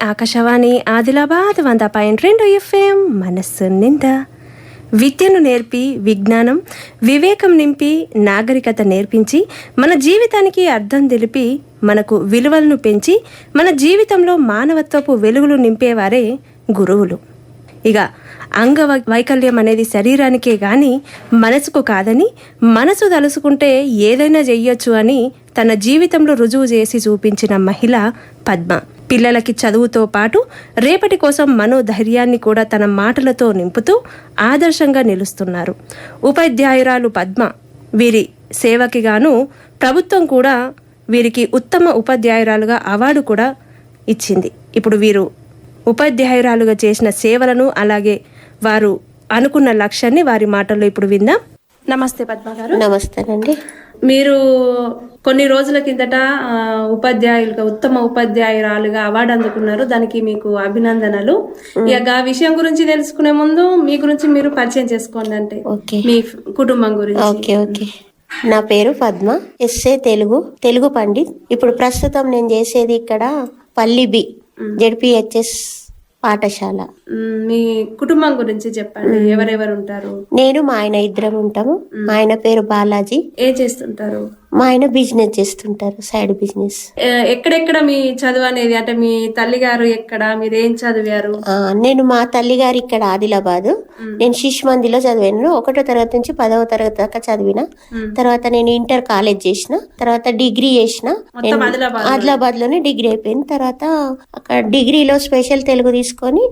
ఆకాశవాణి ఆదిలాబాద్ వంద పాయింట్ రెండు ఎఫ్ఎం మనస్సు నిండా విద్యను నేర్పి విజ్ఞానం వివేకం నింపి నాగరికత నేర్పించి మన జీవితానికి అర్థం తెలిపి మనకు విలువలను పెంచి మన జీవితంలో మానవత్వపు వెలుగులు నింపేవారే గురువులు. ఇక అంగ వై- వైకల్యం అనేది శరీరానికే కానీ మనసుకు కాదని మనసు తలుసుకుంటే ఏదైనా చెయ్యొచ్చు అని తన జీవితంలో రుజువు చేసి చూపించిన మహిళ పద్మ. పిల్లలకి చదువుతో పాటు రేపటి కోసం మనోధైర్యాన్ని కూడా తన మాటలతో నింపుతూ ఆదర్శంగా నిలుస్తున్నారు. ఉపాధ్యాయురాలు పద్మ వీరి సేవకి గాను ప్రభుత్వం కూడా వీరికి ఉత్తమ ఉపాధ్యాయురాలుగా అవార్డు కూడా ఇచ్చింది. ఇప్పుడు వీరు ఉపాధ్యాయురాలుగా చేసిన సేవలను అలాగే వారు అనుకున్న లక్ష్యాన్ని వారి మాటల్లో ఇప్పుడు విందాం. నమస్తే పద్మ గారు నమస్తేనండి. మీరు కొన్ని రోజుల కిందట ఉపాధ్యాయులుగా ఉత్తమ ఉపాధ్యాయురాలుగా అవార్డు అందుకున్నారు. దానికి మీకు అభినందనలు. ఇక ఆ విషయం గురించి తెలుసుకునే ముందు మీ గురించి మీరు పరిచయం చేసుకోండి అంటే. మీ కుటుంబం గురించి. Okay okay. నా పేరు పద్మ. ఎస్ఏ తెలుగు తెలుగు పండిత్. ఇప్పుడు ప్రస్తుతం నేను చేసేది ఇక్కడ పల్లి బి జెడ్పిహెచ్ఎస్ పాఠశాల. మ్, కుటుంబం గురించి చెప్పండి. ఎవరెవరు ఉంటారు? నేను మా ఆయన ఇద్దరం ఉంటాము. మా ఆయన పేరు బాలాజీ. ఏం చేస్తుంటారు? మా ఆయన బిజినెస్ చేస్తుంటారు సైడ్ బిజినెస్. ఎక్కడెక్కడ మీ చదువు అనేది? అంటే మీ తల్లిగారు ఎక్కడ? మీరు ఏం చదివారు? నేను మా తల్లి గారు ఇక్కడ ఆదిలాబాద్. నేను శిశు మందిలో చదివాను. ఒకటో తరగతి నుంచి పదవ తరగతి దాకా చదివిన. తర్వాత నేను ఇంటర్ కాలేజ్ చేసిన. తర్వాత డిగ్రీ చేసిన. ఆదిలాబాద్లోనే డిగ్రీ అయిపోయింది. తర్వాత అక్కడ డిగ్రీలో స్పెషల్ తెలుగు తీసుకొని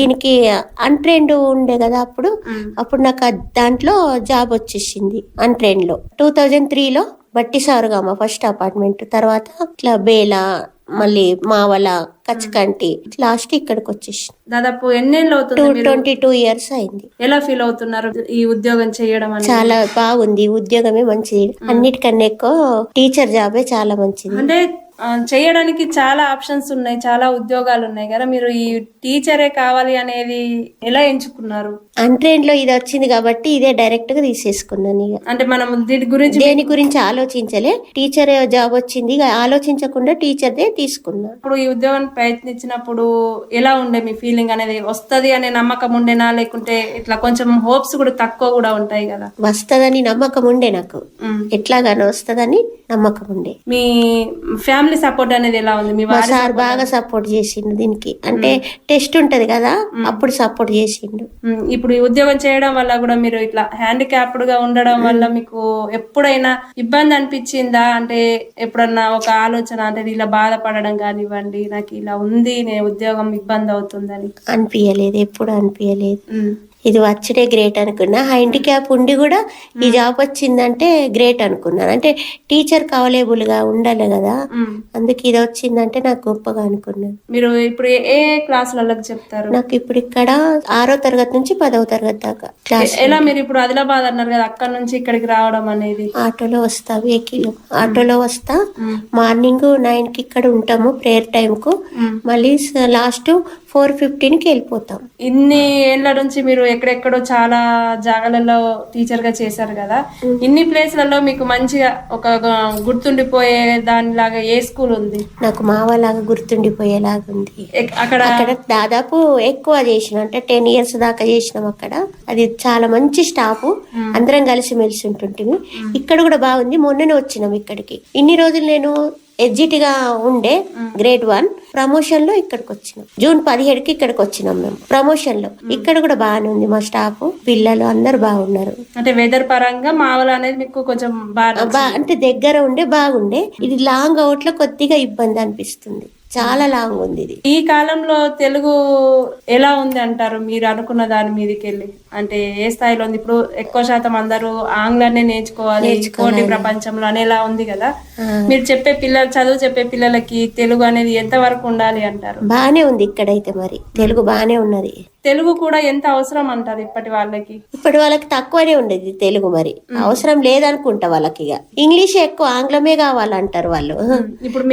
దీనికి అన్ట్రైన్డ్ ఉండే కదా అప్పుడు అప్పుడు నాకు దాంట్లో జాబ్ వచ్చేసింది అన్ట్రైన్లో. టూ థౌజండ్ త్రీలో బట్టి సారుగామ ఫస్ట్ అపార్ట్మెంట్ తర్వాత ఇట్లా బేలా మళ్ళీ మావల కచ్చకంటి లాస్ట్ ఇక్కడికి వచ్చేసింది. దాదాపు ఎన్నేళ్ళు అవుతుంది టూ మీరు? ట్వంటీ టూ ఇయర్స్ అయింది. ఎలా ఫీల్ అవుతున్నారు ఈ ఉద్యోగం చేయడం చాలా బాగుంది ఉద్యోగమే మంచిది. అన్నిటికన్నా ఎక్కువ టీచర్ జాబే చాలా మంచిది. అంటే చేయడానికి చాలా ఆప్షన్స్ ఉన్నాయి చాలా ఉద్యోగాలు ఉన్నాయి కదా. మీరు ఈ టీచరే కావాలి అనేది ఎలా ఎంచుకున్నారు? అన్ట్రైన్లో ఇది వచ్చింది కాబట్టి ఇదే డైరెక్ట్గా తీసేసుకున్నాను ఇక. అంటే మనం దీని గురించి దేని గురించి ఆలోచించలే. టీచర్ జాబ్ వచ్చింది ఇక ఆలోచించకుండా టీచర్దే తీసుకున్నా. ఇప్పుడు ఈ ఉద్యోగం ప్రయత్నించినప్పుడు ఎలా ఉండే మీ ఫీలింగ్ అనేది? వస్తది అనే నమ్మకం ఉండేనా? లేకుంటే ఇట్లా కొంచెం హోప్స్ కూడా తక్కువ కూడా ఉంటాయి కదా? వస్తదని నమ్మకం ఉండే నాకు. ఎట్లాగానో వస్తదని నమ్మకం ఉండే. మీ ఫ్యామిలీ సపోర్ట్ అనేది ఎలా ఉంది? మీ సార్ బాగా సపోర్ట్ చేసిండు దీనికి. అంటే టెస్ట్ ఉంటది కదా అప్పుడు సపోర్ట్ చేసిండు. ఇప్పుడు ఉద్యోగం చేయడం వల్ల కూడా మీరు ఇట్లా హ్యాండిక్యాప్డ్గా ఉండడం వల్ల మీకు ఎప్పుడైనా ఇబ్బంది అనిపించిందా? అంటే ఎప్పుడన్నా ఒక ఆలోచన అంటే ఇలా బాధపడడం కానివ్వండి నాకు ఇలా ఉంది నేను ఉద్యోగం ఇబ్బంది అవుతుందని. అనిపించలేదు ఎప్పుడు అనిపించలేదు ఇది వచ్చడే గ్రేట్ అనుకున్నా. హ్యాండిక్యాప్ ఉండి కూడా ఈ జాబ్ వచ్చిందంటే గ్రేట్ అనుకున్నాను. అంటే టీచర్ అవైలబుల్గా ఉండాలి కదా. అందుకే ఇది వచ్చిందంటే నాకు గొప్పగా అనుకున్నాను. మీరు ఇప్పుడు ఏ- క్లాసులకు చెప్తారు? నాకు ఇప్పుడు ఇక్కడ ఆరో తరగతి నుంచి పదవ తరగతి దాకా ఎలా మీరు ఇప్పుడు ఆదిలాబాద్ అన్నారు కదా అక్కడ నుంచి ఇక్కడికి రావడం అనేది? ఆటోలో వస్తా వెహికల్ ఆటోలో వస్తా. మార్నింగ్ నైన్కి ఇక్కడ ఉంటాము ప్రేయర్ టైం కు. మళ్ళీ లాస్ట్ ఫోర్ ఫిఫ్టీన్కి వెళ్ళిపోతాం. ఇన్ని ఏళ్ళ నుంచి మీరు ఎక్కడెక్కడో చాలా జాగాలలో టీచర్గా చేశారు కదా. ఇన్ని ప్లేస్లలో మీకు మంచిగా ఒక గుర్తుండిపోయే దానిలాగా ఏ స్కూల్ ఉంది? నాకు మావలాగా గుర్తుండిపోయేలాగా ఉంది. అక్కడ అక్కడ దాదాపు ఎక్కువ చేసిన. అంటే టెన్ ఇయర్స్ దాకా చేసినాం అక్కడ. అది చాలా మంచి స్టాఫ్. అందరం కలిసి మెలిసి ఉంటుంటిమి ఇక్కడ కూడా బాగుంది. మొన్ననే వచ్చినాం ఇక్కడికి. ఇన్ని రోజులు నేను ఎగ్జిట్గా ఉండే గ్రేడ్ వన్. ప్రమోషన్లో ఇక్కడికి వచ్చినాం జూన్ పదిహేడుకి ఇక్కడికి వచ్చినాం మేము. ప్రమోషన్లో ఇక్కడ కూడా బాగానే ఉంది మా స్టాఫ్. పిల్లలు అందరు బాగున్నారు. అంటే వెదర్ పరంగా మావల అనేది మీకు కొంచెం అంటే దగ్గర ఉండే బాగుండే. ఇది లాంగ్ అవుట్లో కొద్దిగా ఇబ్బంది అనిపిస్తుంది. చాలా లాంగ్ ఉంది ఇది ఈ కాలంలో తెలుగు ఎలా ఉంది అంటారు? మీరు అనుకున్న దాని మీదకి వెళ్ళి అంటే ఏ స్థాయిలో ఉంది? ఇప్పుడు ఎక్కువ శాతం అందరూ ఆంగ్లాన్ని నేర్చుకోవాలి పోటీ ప్రపంచంలో అనేలా ఉంది కదా. మీరు చెప్పే పిల్లలు చదువు చెప్పే పిల్లలకి తెలుగు అనేది ఎంత వరకు ఉండాలి అంటారు? బాగానే ఉంది ఇక్కడైతే మరి. తెలుగు బాగానే ఉన్నది. తెలుగు కూడా ఎంత అవసరం అంటారు ఇప్పటి వాళ్ళకి? ఇప్పటి వాళ్ళకి తక్కువనే ఉండేది తెలుగు మరి. అవసరం లేదనుకుంటా వాళ్ళకి ఇక. ఇంగ్లీష్ ఎక్కువ ఆంగ్లమే కావాలంటారు వాళ్ళు. ఇప్పుడు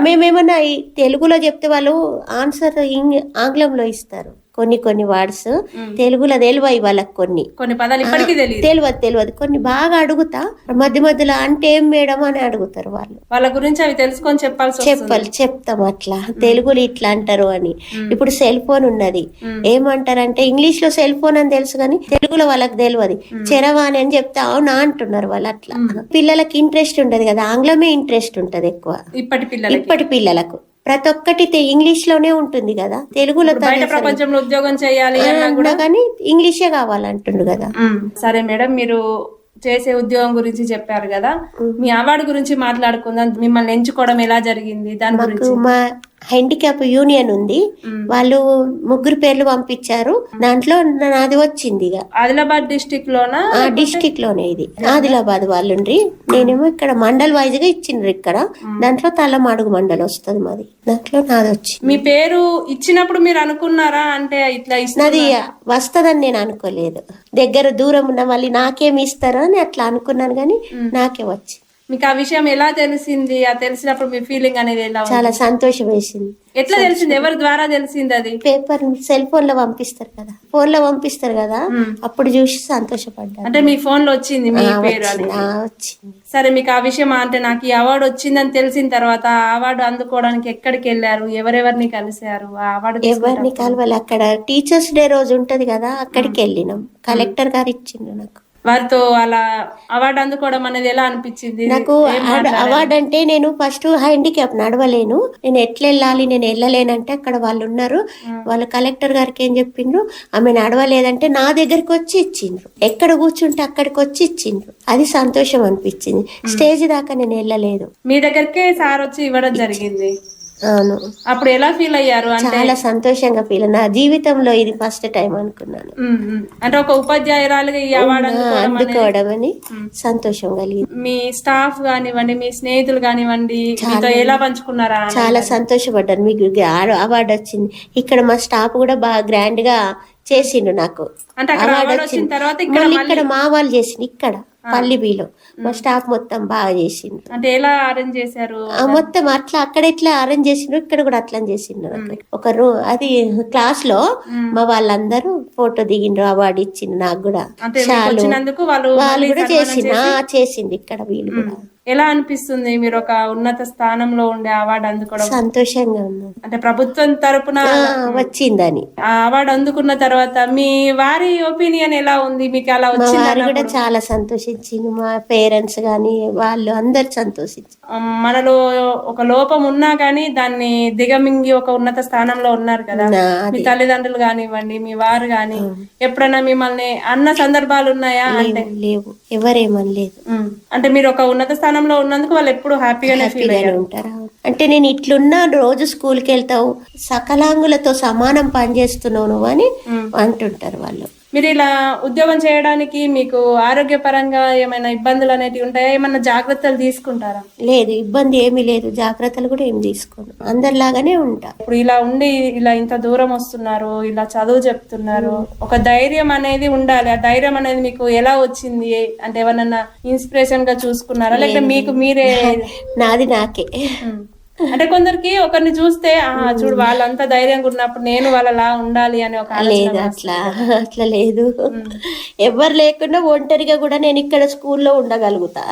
మేమేమన్నా తెలుగులో చెప్తే వాళ్ళు ఆన్సర్ ఇంగ్ ఆంగ్లంలో ఇస్తారు. కొన్ని కొన్ని వర్డ్స్ తెలుగులో తెలివై వాళ్ళకి కొన్ని. కొన్ని పదాలు ఇప్పటికీ తెలియదు తెలియదు తెలియదు కొన్ని బాగా అడుగుతా. మధ్య మధ్యలో అంటే ఏం మేడం అని అడుగుతారు వాళ్ళు. వాళ్ళ గురించి అవి తెలుసుకొని చెప్పాల్సి వస్తుంది. చెప్పాలి చెప్తాం అట్లా. తెలుగులో ఇట్లా అంటారు అని. ఇప్పుడు సెల్ ఫోన్ ఉన్నది. ఏమంటారంటే ఇంగ్లీష్లో సెల్ ఫోన్ అని తెలుసు కానీ తెలుగులో వాళ్ళకి తెలియదు చెరవాణి అని చెప్తే అవునా అంటున్నారు వాళ్ళు అట్లా. పిల్లలకి ఇంట్రెస్ట్ ఉంటది కదా ఆంగ్లమే ఇంట్రెస్ట్ ఉంటది ఎక్కువ. ఇప్పటి పిల్లలకు. ప్రతి ఒక్కటి ఇంగ్లీష్లోనే ఉంటుంది కదా. తెలుగులో బయట ప్రపంచంలో ఉద్యోగం చేయాలి అన్నా కానీ ఇంగ్లీషే కావాలంటుండు కదా. సరే మేడం మీరు చేసే ఉద్యోగం గురించి చెప్పారు కదా. మీ అవార్డు గురించి మాట్లాడుకుందాం. మిమ్మల్ని ఎంచుకోవడం ఎలా జరిగింది? దాని గురించి. హ్యాండిక్యాప్ యూనియన్ ఉంది. వాళ్ళు ముగ్గురు పేర్లు పంపించారు. దాంట్లో నాది వచ్చింది ఇక. ఆదిలాబాద్ డిస్టిక్ లోన? ఆ డిస్టిక్లోనే ఇది. ఆదిలాబాద్ వాళ్ళుండ్రి. నేనేమో ఇక్కడ మండల్ వైజ్గా ఇచ్చిండ్రు ఇక్కడ. దాంట్లో తలమాడుగు మండల్ వస్తుంది మాది. దాంట్లో నాది వచ్చింది. మీ పేరు ఇచ్చినప్పుడు మీరు అనుకున్నారా? అంటే ఇట్లా నాది వస్తదని నేను అనుకోలేదు. దగ్గర దూరం ఉన్న మళ్ళీ నాకేమి ఇస్తారో అని అట్లా అనుకున్నాను కానీ నాకే వచ్చి మీకు ఆ విషయం ఎలా తెలిసింది? ఆ తెలిసినప్పుడు మీ ఫీలింగ్ అనేది ఎలా ఉంది? చాలా సంతోషం వేసింది. ఎట్లా తెలిసింది? ఎవరి ద్వారా తెలిసింది అది? పేపర్ సెల్ ఫోన్లో పంపిస్తారు కదా. ఫోన్లో పంపిస్తారు కదా. అప్పుడు చూసి సంతోషపడ్డాను అంటే మీ ఫోన్లో వచ్చింది మీ ఆ, పేరు వచ్చింది. అనేది. ఆ, వచ్చింది. సరే మీకు ఆ విషయం అంటే నాకు ఈ అవార్డు వచ్చిందని తెలిసిన తర్వాత ఆ అవార్డు అందుకోవడానికి ఎక్కడికి వెళ్ళారు? ఎవరెవరిని కలిశారు? ఆ అవార్డు ఎవరిని కలవాలి? అక్కడ టీచర్స్ డే రోజు ఉంటది కదా అక్కడికి వెళ్ళినాం. కలెక్టర్ గారు ఇచ్చిండు నాకు. వారితో అలా అవార్డు అందుకోవడం అనేది ఎలా అనిపించింది? నాకు అవార్డు అంటే నేను ఫస్ట్ హ్యాండిక్యాప్ నడవలేను. నేను ఎట్లా వెళ్ళాలి నేను వెళ్ళలేనంటే అక్కడ వాళ్ళు ఉన్నారు వాళ్ళు కలెక్టర్ గారికి ఏం చెప్పిండ్రు? ఆమె నడవలేదంటే నా దగ్గరికి వచ్చి ఇచ్చిండ్రు. ఎక్కడ కూర్చుంటే అక్కడికి వచ్చి ఇచ్చిండ్రు. అది సంతోషం అనిపించింది. స్టేజ్ దాకా నేను వెళ్ళలేదు మీ దగ్గరికే సార్ వచ్చి ఇవ్వడం జరిగింది. అవును. అప్పుడు ఎలా ఫీల్ అయ్యారు? అంటే చాలా సంతోషంగా ఫీల్ నా జీవితంలో ఇది ఫస్ట్ టైం అనుకున్నాను. అంటే ఒక ఉపాధ్యాయురాలుగా ఈ అవార్డు అందుకోవడం అని సంతోషం కలిగింది. మీ స్టాఫ్ కానివ్వండి మీ స్నేహితులు కానివ్వండి మీతో ఎలా పంచుకున్నారా? చాలా సంతోషపడ్డాను. మీకు అవార్డు వచ్చింది. ఇక్కడ మా స్టాఫ్ కూడా బాగా గ్రాండ్గా చేసిండు నాకు. అవార్డు వచ్చిన వచ్చింది. తర్వాత ఇక్కడ మా వాళ్ళు చేసిండు ఇక్కడ. పల్లి బీలో మా స్టాఫ్ మొత్తం బాగా చేసిండు అంటే ఎలా అరేంజ్ చేశారు? మొత్తం అట్లా అక్కడ ఎట్లా అరేంజ్ చేసిండ్రు ఇక్కడ కూడా అట్లా చేసిండ్రు నాకు. ఒక రూ అది క్లాస్లో మా వాళ్ళందరూ ఫోటో దిగిండ్రు అవార్డు ఇచ్చిండు నాకు కూడా. వాళ్ళు కూడా ఆ, చేసింది ఇక్కడ వీళ్ళు కూడా. ఎలా అనిపిస్తుంది? మీరు ఒక ఉన్నత స్థానంలో ఉండే అవార్డు అందుకోవడం? సంతోషంగా ఉన్నది అంటే ప్రభుత్వం తరపున వచ్చిందని. ఆ అవార్డు అందుకున్న తర్వాత మీ వారి ఒపీనియన్ ఎలా ఉంది? మీకు అలా మా వచ్చింది వారు కూడా చాలా సంతోషించింది. మా పేరెంట్స్ గాని వాళ్ళు అందరు సంతోషించారు ఉమ్, మనలో ఒక లోపం ఉన్నా కానీ దాన్ని దిగమింగి ఒక ఉన్నత స్థానంలో ఉన్నారు కదా. నా మీ తల్లిదండ్రులు కానివ్వండి మీ వారు గాని ఎప్పుడైనా మిమ్మల్ని అన్న సందర్భాలు ఉన్నాయా? అంటే లేవు. ఎవరేమని లేదు ఉమ్, అంటే మీరు ఒక ఉన్నత స్థానంలో ఉన్నందుకు వాళ్ళు ఎప్పుడు హ్యాపీగానే ఫీల్ అయ్యారు. ఉంటారా. అంటే నేను ఇట్లున్నా రోజు స్కూల్కి వెళ్తావు సకలాంగులతో సమానం పనిచేస్తున్నావు నువ్వు అని అంటుంటారు వాళ్ళు. మీరు ఇలా ఉద్యోగం చేయడానికి మీకు ఆరోగ్యపరంగా ఏమైనా ఇబ్బందులు అనేటివి ఉంటాయా? ఏమైనా జాగ్రత్తలు తీసుకుంటారా? లేదు ఇబ్బంది ఏమీ లేదు. జాగ్రత్తలు కూడా ఏమి తీసుకోను. అందరిలాగానే ఉంటా. ఇప్పుడు ఇలా ఉండి ఇలా ఇంత దూరం వస్తున్నారు ఇలా చదువు చెప్తున్నారు. ఒక ధైర్యం అనేది ఉండాలి. ఆ ధైర్యం అనేది మీకు ఎలా వచ్చింది? అంటే ఎవరన్నా ఇన్స్పిరేషన్గా చూసుకున్నారా? లేకపోతే మీకు మీరే నాది నాకే. అంటే కొందరికి ఒకరిని చూస్తే ఆ చూడు వాళ్ళంతా ధైర్యంగా ఉన్నప్పుడు నేను వాళ్ళలా ఉండాలి అని ఒక లేదు అట్లా అట్లా లేదు. ఎవరు లేకుండా ఒంటరిగా కూడా నేను ఇక్కడ స్కూల్లో ఉండగలుగుతా.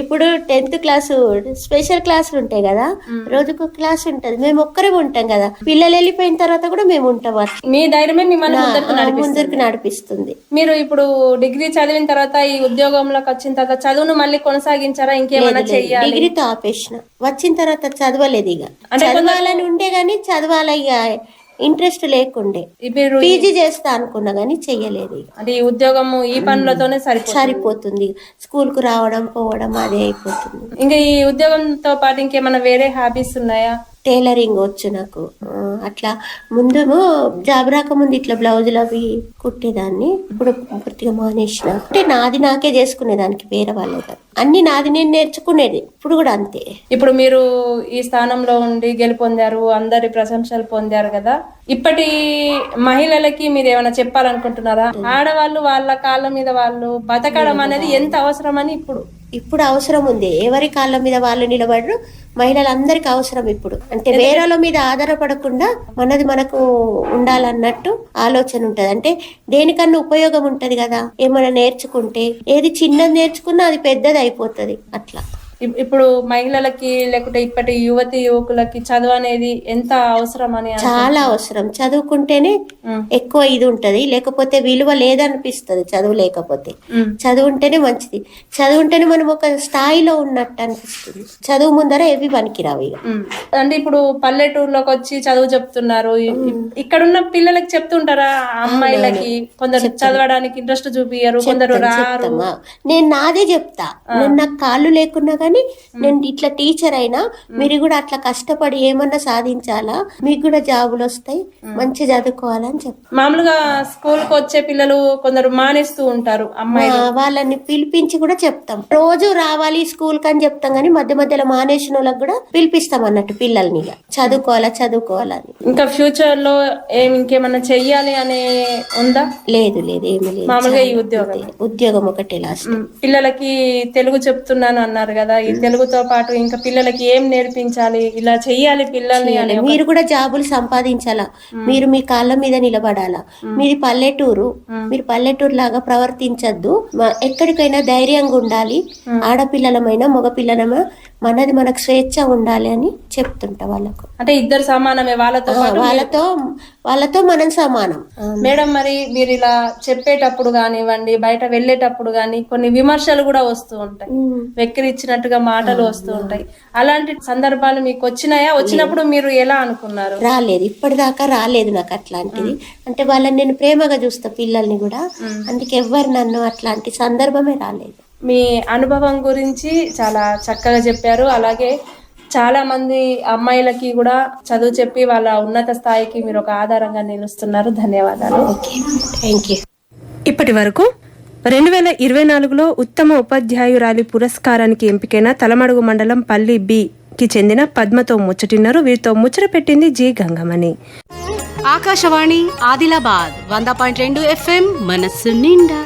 ఇప్పుడు టెన్త్ క్లాస్ స్పెషల్ క్లాసులు ఉంటాయి కదా రోజుకు క్లాస్ ఉంటది. మేము ఒక్కరే ఉంటాం కదా. పిల్లలు వెళ్ళిపోయిన తర్వాత కూడా మేము ఉంటాం. మీ ధైర్యమే మిమ్మల్ని ముందరకు ఆ, నడిపిస్తుంది. ముందరికి నడిపిస్తుంది. మీరు ఇప్పుడు డిగ్రీ చదివిన తర్వాత ఈ ఉద్యోగంలోకి వచ్చిన తర్వాత చదువును మళ్ళీ కొనసాగించారా? ఇంకేమైనా చెయ్యాలి? డిగ్రీతో ఆపేసిన. వచ్చిన తర్వాత చదవలేదు ఇక చదవాలని ఉండే గానీ చదవాలి ఇక ఇంట్రెస్ట్ లేకుండే. మీరు పీజీ చేస్తా అనుకున్నా గానీ చెయ్యలేదు అంటే ఈ ఉద్యోగము ఈ పనులతోనే సరిపోతుంది. సరిపోతుంది. స్కూల్కు రావడం పోవడం అదే అయిపోతుంది. ఇంకా ఈ ఉద్యోగంతో పాటు ఇంకేమైనా వేరే హాబీస్ ఉన్నాయా? టైలరింగ్ వచ్చు నాకు. అట్లా ముందేమో జాబ్ రాకముందు ఇట్లా బ్లౌజులు అవి కుట్టేదాన్ని. ఇప్పుడు పూర్తిగా మానేసిన. అంటే నాది నాకే చేసుకునేదానికి వేరే వాళ్ళే కాదు. అన్ని నాది నేను నేర్చుకునేది. ఇప్పుడు కూడా అంతే. ఇప్పుడు మీరు ఈ స్థానంలో ఉండి గెలుపొందారు అందరి ప్రశంసలు పొందారు కదా. ఇప్పటి మహిళలకి మీరు ఏమైనా చెప్పాలనుకుంటున్నారా? ఆడవాళ్ళు వాళ్ళ కాళ్ళ మీద వాళ్ళు బతకడం అనేది ఎంత అవసరమని ఇప్పుడు? ఇప్పుడు అవసరం ఉంది. ఎవరి కాళ్ళ మీద వాళ్ళు నిలబడరు? మహిళలందరికీ అవసరం ఇప్పుడు. అంటే వేరేల మీద ఆధారపడకుండా మనది మనకు ఉండాలన్నట్టు ఆలోచన ఉంటది. అంటే దేనికన్నా ఉపయోగం ఉంటది కదా. ఏమైనా నేర్చుకుంటే ఏది చిన్నది నేర్చుకున్నా అది పెద్దది అయిపోతుంది. అట్లా. ఇప్పుడు మహిళలకి లేకుంటే ఇప్పటి యువతి యువకులకి చదువు అనేది ఎంత అవసరం అని చాలా అవసరం. చదువుకుంటేనే. ఎక్కువ ఇది ఉంటది. లేకపోతే విలువ లేదనిపిస్తుంది చదువు లేకపోతే. చదువు ఉంటేనే మంచిది. చదువు ఉంటేనే మనం ఒక స్థాయిలో ఉన్నట్టు అనిపిస్తుంది. చదువు ముందర ఏవి పనికిరావు ఇక. ఉమ్. అంటే ఇప్పుడు పల్లెటూరులోకి వచ్చి చదువు చెప్తున్నారు. ఇ- ఇ- ఇక్కడున్న పిల్లలకి చెప్తుంటారా? అమ్మాయిలకి కొందరు చదవడానికి ఇంట్రెస్ట్ చూపియరు కొందరు రారు. నేను నాదే చెప్తా. నేను నాకు కాళ్ళు లేకున్నా కానీ నేను ఇట్లా టీచర్ అయినా మీరు కూడా అట్లా కష్టపడి ఏమన్నా సాధించాలా? మీకు కూడా జాబులు వస్తాయి మంచి చదువుకోవాలని చెప్తా మామూలుగా స్కూల్కి వచ్చే పిల్లలు కొందరు మానేస్తూ ఉంటారు అమ్మాయిలు. ఆ, వాళ్ళని పిలిపించి కూడా చెప్తాం. రోజు రావాలి స్కూల్ కని చెప్తాం కానీ మధ్య మధ్యలో మానేసిన వాళ్ళకి కూడా పిలిపిస్తాం అన్నట్టు పిల్లల్ని చదువుకోవాలా చదువుకోవాలని ఇంకా ఫ్యూచర్లో ఏం ఇంకేమన్నా చెయ్యాలి అనే ఉందా? లేదు లేదు ఏమీ లేదు. మామూలుగా ఈ ఉద్యోగం. ఉద్యోగం ఒకటే లాస్ట్. పిల్లలకి తెలుగు చెప్తున్నాను అన్నారు కదా ఈ తెలుగుతో పాటు ఇంకా పిల్లలకి ఏం నేర్పించాలి ఇలా చెయ్యాలి పిల్లల్ని అని మీరు కూడా జాబులు సంపాదించాలా? మీరు మీ కాళ్ళ మీద నిలబడాలా? మీది పల్లెటూరు మీరు పల్లెటూరు లాగా ప్రవర్తించద్దు ఎక్కడికైనా ధైర్యంగా ఉండాలి. ఆడపిల్లలమైనా మగపిల్లలమైనా మనది మనకు స్వేచ్ఛ ఉండాలి అని చెప్తుంటా వాళ్ళకు. అంటే ఇద్దరు సమానమే వాళ్ళతో వాళ్ళతో వాళ్ళతో మనం సమానం. మేడం మరి మీరు ఇలా చెప్పేటప్పుడు కానివ్వండి బయట వెళ్ళేటప్పుడు కానీ కొన్ని విమర్శలు కూడా వస్తూ ఉంటాయి. వెక్కిరిచ్చినట్టుగా మాటలు వస్తూ ఉంటాయి. అలాంటి సందర్భాలు మీకు వచ్చినాయా? వచ్చినప్పుడు మీరు ఎలా అనుకున్నారు? రాలేదు. ఇప్పటిదాకా రాలేదు నాకు అట్లాంటిది. అంటే వాళ్ళని నేను ప్రేమగా చూస్తా పిల్లల్ని కూడా. అందుకే ఎవ్వరు నన్ను అట్లాంటి సందర్భమే రాలేదు. మీ అనుభవం గురించి చాలా చక్కగా చెప్పారు. అలాగే చాలా మంది అమ్మాయిలకి కూడా చదువు చెప్పి వాళ్ళ ఉన్నత స్థాయికి మీరు ఒక ఆధారంగా నిలుస్తున్నారు. ధన్యవాదాలు. ఓకే. థ్యాంక్ యూ ఇప్పటి వరకు రెండు వేల ఇరవై నాలుగులో ఉత్తమ ఉపాధ్యాయురాలి పురస్కారానికి ఎంపికైన తలమడుగు మండలం పల్లి బి కి చెందిన పద్మతో ముచ్చటిన్నారు. వీరితో ముచ్చట పెట్టింది జి గంగమణి. ఆకాశవాణి ఆదిలాబాద్ వంద పాయింట్ రెండు ఎఫ్ఎం మనస్సు నిండా.